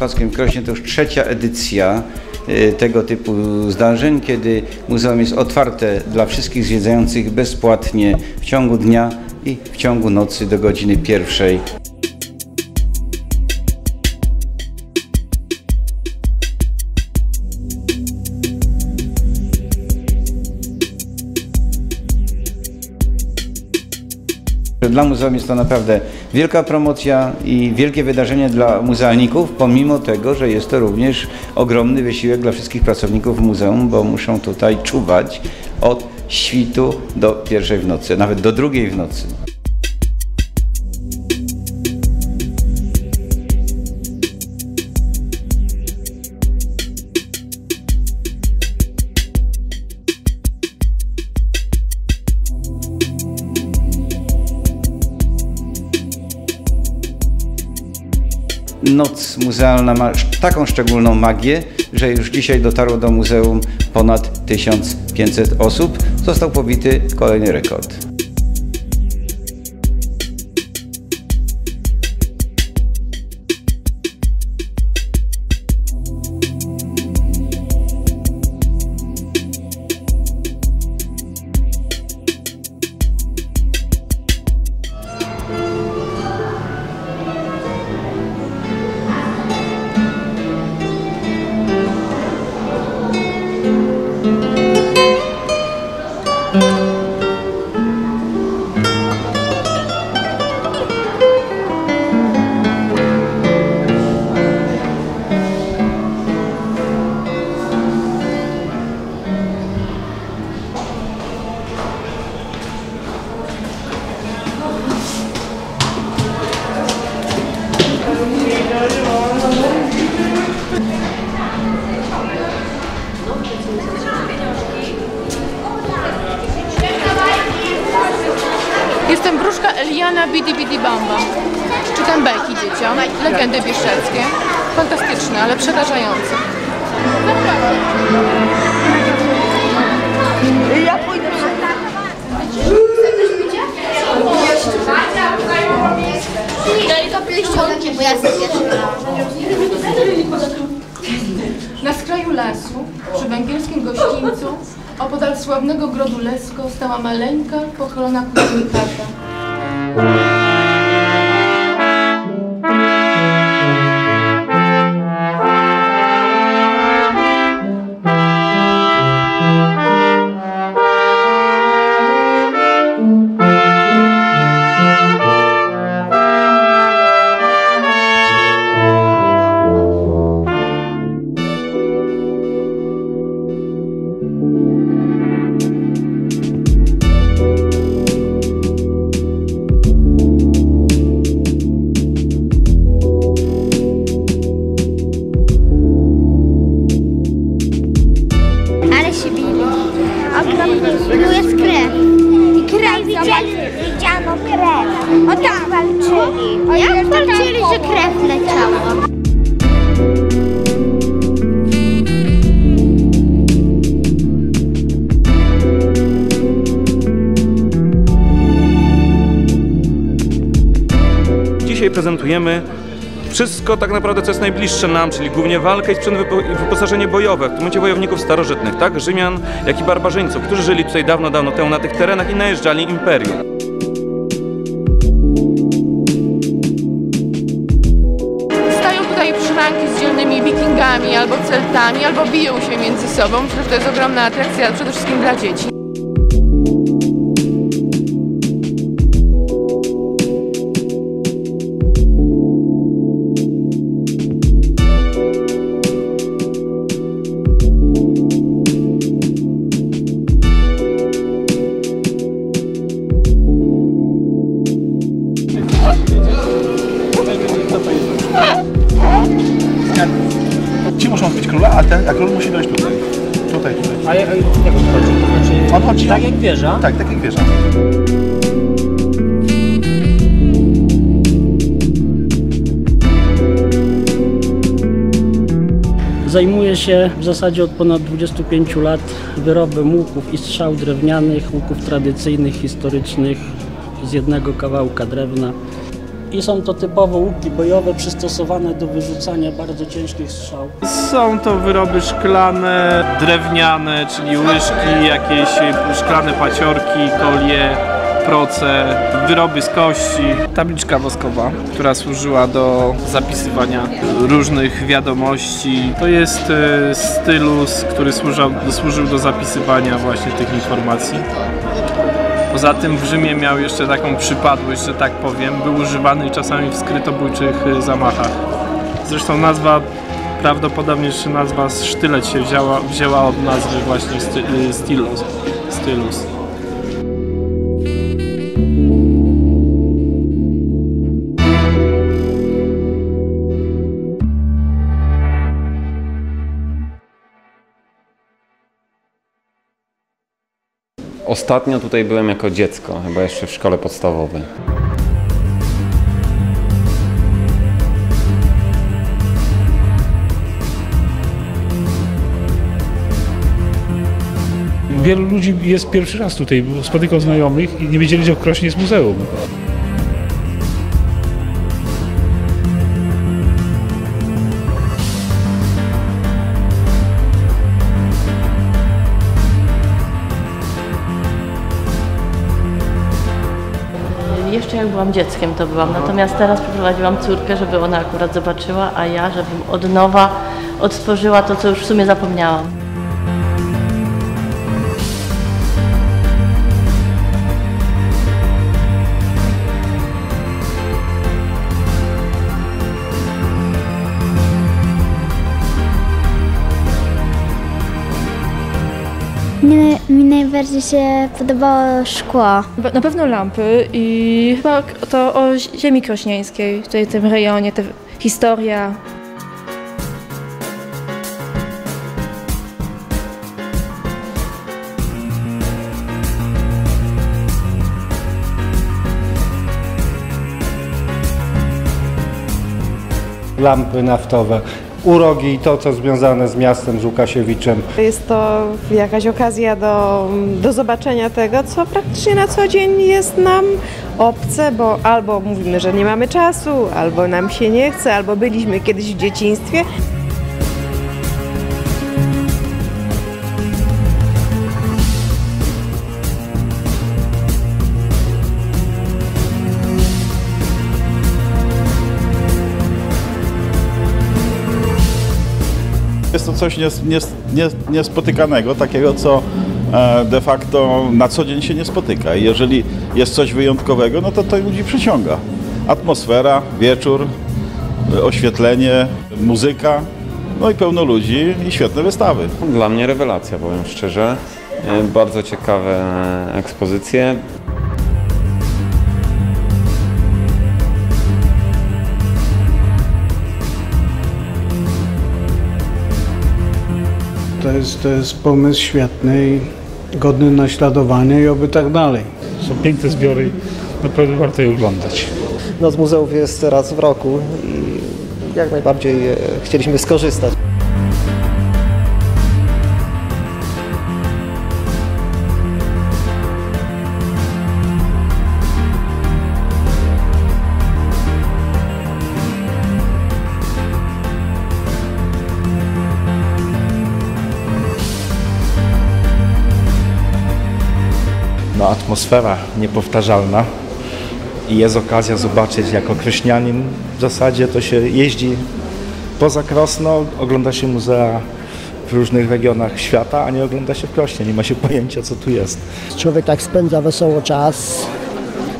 W Krośnie to już trzecia edycja y, tego typu zdarzeń, kiedy muzeum jest otwarte dla wszystkich zwiedzających bezpłatnie w ciągu dnia i w ciągu nocy do godziny pierwszej. Dla muzeum jest to naprawdę wielka promocja i wielkie wydarzenie dla muzealników, pomimo tego, że jest to również ogromny wysiłek dla wszystkich pracowników muzeum, bo muszą tutaj czuwać od świtu do pierwszej w nocy, nawet do drugiej w nocy. Noc muzealna ma taką szczególną magię, że już dzisiaj dotarło do muzeum ponad 1500 osób. Został pobity kolejny rekord. Eliana Bidi Bidi Bamba. Czytam bajki dzieciom, legendy bieszczackie. Fantastyczne, ale przerażające. Ja pójdę bo ja sobie pierwszy Na skraju lasu, przy węgierskim gościńcu, opodal sławnego grodu Lesko stała maleńka, pochylona kulami chata. Ale Okropnie. Tu jest krew. I krew widzieli, widziano krew. O tak walczyli. Jak walczyli, że krew leciała. Dzisiaj prezentujemy wszystko tak naprawdę, co jest najbliższe nam, czyli głównie walkę i sprzęt wyposażenie bojowe, w tym momencie wojowników starożytnych, tak Rzymian, jak i barbarzyńców, którzy żyli tutaj dawno, dawno temu na tych terenach i najeżdżali imperium. Albo celtami, albo biją się między sobą. Że to jest ogromna atrakcja przede wszystkim dla dzieci. Tak jak wieża? Tak, tak jak wieża. Zajmuję się w zasadzie od ponad 25 lat wyrobem łuków i strzał drewnianych, łuków tradycyjnych, historycznych z jednego kawałka drewna. I są to typowo łuki bojowe przystosowane do wyrzucania bardzo ciężkich strzał. Są to wyroby szklane, drewniane, czyli łyżki, jakieś szklane paciorki, kolie, proce, wyroby z kości. Tabliczka woskowa, która służyła do zapisywania różnych wiadomości. To jest e, stylus, który służył do zapisywania właśnie tych informacji. Poza tym w Rzymie miał jeszcze taką przypadłość, że tak powiem, był używany czasami w skrytobójczych e, zamachach. Zresztą nazwa, prawdopodobnie jeszcze nazwa sztylet się wzięła, wzięła od nazwy właśnie sty, y, stylus. stylus. Ostatnio tutaj byłem jako dziecko, chyba jeszcze w szkole podstawowej. Wielu ludzi jest pierwszy raz tutaj, bo spotykał znajomych i nie wiedzieli, że w Krośnie jest muzeum. Jak byłam dzieckiem to byłam, natomiast teraz przyprowadziłam córkę, żeby ona akurat zobaczyła, a ja, żebym od nowa odtworzyła to, co już w sumie zapomniałam. Mnie, mi najbardziej się podobało szkło. Na pewno lampy i chyba to o ziemi krośnieńskiej, tutaj w tym rejonie, ta historia. lampy naftowe, urogi i to, co związane z miastem, z Łukasiewiczem. Jest to jakaś okazja do, do zobaczenia tego, co praktycznie na co dzień jest nam obce, bo albo mówimy, że nie mamy czasu, albo nam się nie chce, albo byliśmy kiedyś w dzieciństwie. Jest to coś nies, nies, nies, niespotykanego, takiego, co e, de facto na co dzień się nie spotyka. I jeżeli jest coś wyjątkowego, no to to ludzi przyciąga. Atmosfera, wieczór, e, oświetlenie, muzyka, no i pełno ludzi i świetne wystawy. Dla mnie rewelacja, powiem szczerze. E, Bardzo ciekawe ekspozycje. To jest, to jest pomysł świetny i godny naśladowania i oby tak dalej. Są piękne zbiory, naprawdę warto je oglądać. No z muzeów jest raz w roku i jak najbardziej e, chcieliśmy skorzystać. No, atmosfera niepowtarzalna i jest okazja zobaczyć jako krośnianin w zasadzie to się jeździ poza Krosno, ogląda się muzea w różnych regionach świata, a nie ogląda się w Krośnie, nie ma się pojęcia co tu jest. Człowiek tak spędza wesoło czas,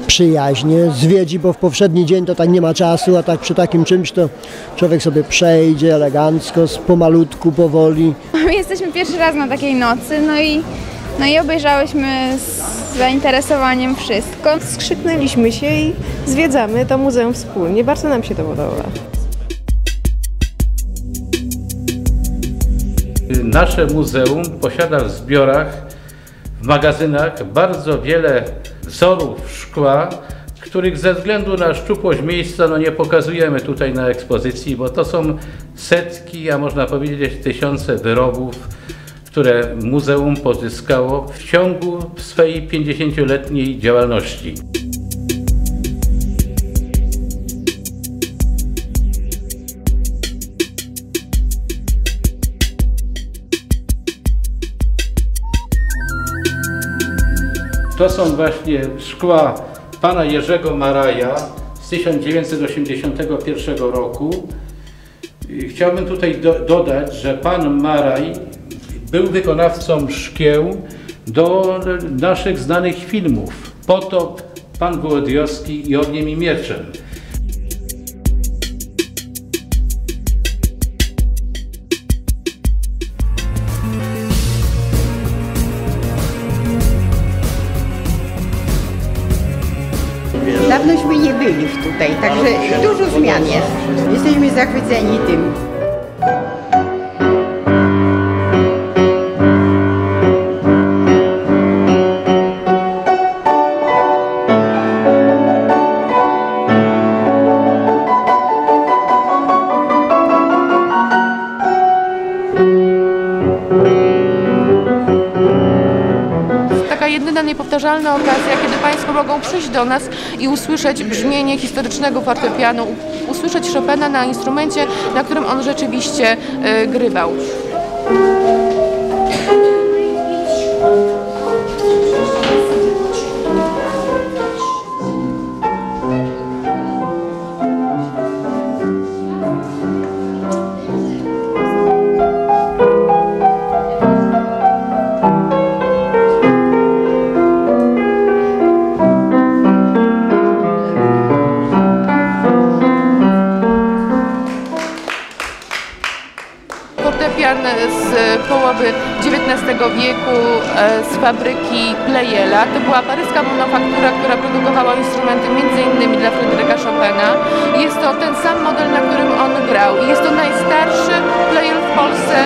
przyjaźnie, zwiedzi, bo w poprzedni dzień to tak nie ma czasu, a tak przy takim czymś to człowiek sobie przejdzie elegancko, pomalutku, powoli. My jesteśmy pierwszy raz na takiej nocy, no i, no i obejrzałyśmy z zainteresowaniem wszystko. Skrzyknęliśmy się i zwiedzamy to muzeum wspólnie. Bardzo nam się to podoba. Nasze muzeum posiada w zbiorach, w magazynach bardzo wiele wzorów szkła, których ze względu na szczupłość miejsca no nie pokazujemy tutaj na ekspozycji, bo to są setki, a można powiedzieć tysiące wyrobów, które muzeum pozyskało w ciągu swej 50-letniej działalności. To są właśnie szkła pana Jerzego Maraja z 1981 roku. Chciałbym tutaj do, dodać, że pan Maraj był wykonawcą szkieł do naszych znanych filmów Potop, Pan Wołodyjowski i Ogniem i Mieczem. Dawnośmy nie byli tutaj, także dużo zmian jest. Jesteśmy zachwyceni tym. Niepowtarzalna okazja, kiedy Państwo mogą przyjść do nas i usłyszeć brzmienie historycznego fortepianu, usłyszeć Chopina na instrumencie, na którym on rzeczywiście e, grywał. XIX wieku e, z fabryki Pleyela. To była paryska manufaktura, która produkowała instrumenty m.in. dla Fryderyka Chopina. Jest to ten sam model, na którym on grał. Jest to najstarszy Pleyel w Polsce